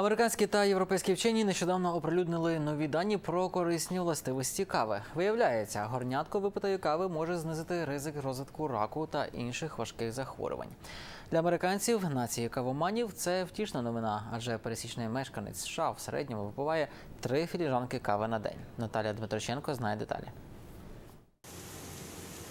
Американські та європейські вчені нещодавно оприлюднили нові дані про корисні властивості кави. Виявляється, горнятко випитої кави може знизити ризик розвитку раку та інших важких захворювань. Для американців, нації кавоманів, це втішна новина, адже пересічний мешканець США в середньому випиває три філіжанки кави на день. Наталія Дмитроченко знає деталі.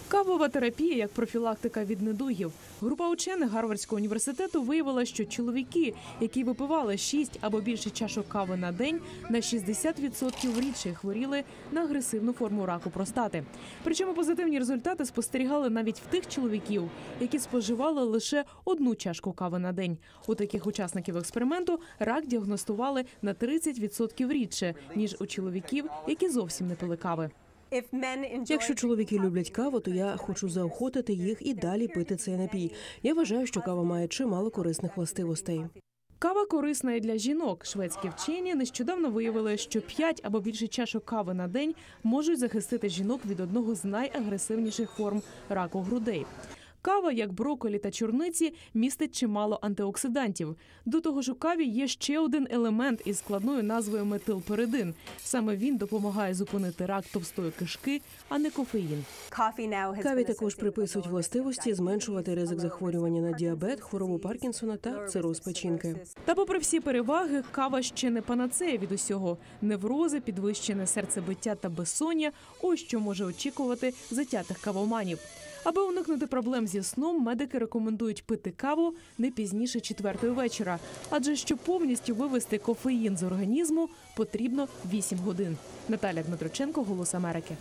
Кавова терапія як профілактика від недугів. Група учених Гарвардського університету виявила, що чоловіки, які випивали 6 або більше чашок кави на день, на 60% рідше хворіли на агресивну форму раку простати. Причому позитивні результати спостерігали навіть в тих чоловіків, які споживали лише одну чашку кави на день. У таких учасників експерименту рак діагностували на 30% рідше ніж у чоловіків, які зовсім не пили кави. Якщо чоловіки люблять каву, то я хочу заохотити їх і далі пити цей напій. Я вважаю, що кава має чимало корисних властивостей. Кава корисна і для жінок. Шведські вчені нещодавно виявили, що 5 або більше чашок кави на день можуть захистити жінок від одного з найагресивніших форм раку грудей. Кава, як брокколі та чорниці, містить чимало антиоксидантів. До того ж, у каві є ще один елемент із складною назвою метилперидин. Саме він допомагає зупинити рак товстої кишки, а не кофеїн. Каві також приписують властивості зменшувати ризик захворювання на діабет, хворобу Паркінсона та цироз печінки. Та, попри всі переваги, кава ще не панацея від усього. Неврози, підвищене серцебиття та безсоння – ось що може очікувати затятих кавоманів. Аби уникнути проблем зі сном, медики рекомендують пити каву не пізніше четвертої вечора, адже щоб повністю вивести кофеїн з організму, потрібно 8 годин. Наталя Дмитроченко, Голос Америки.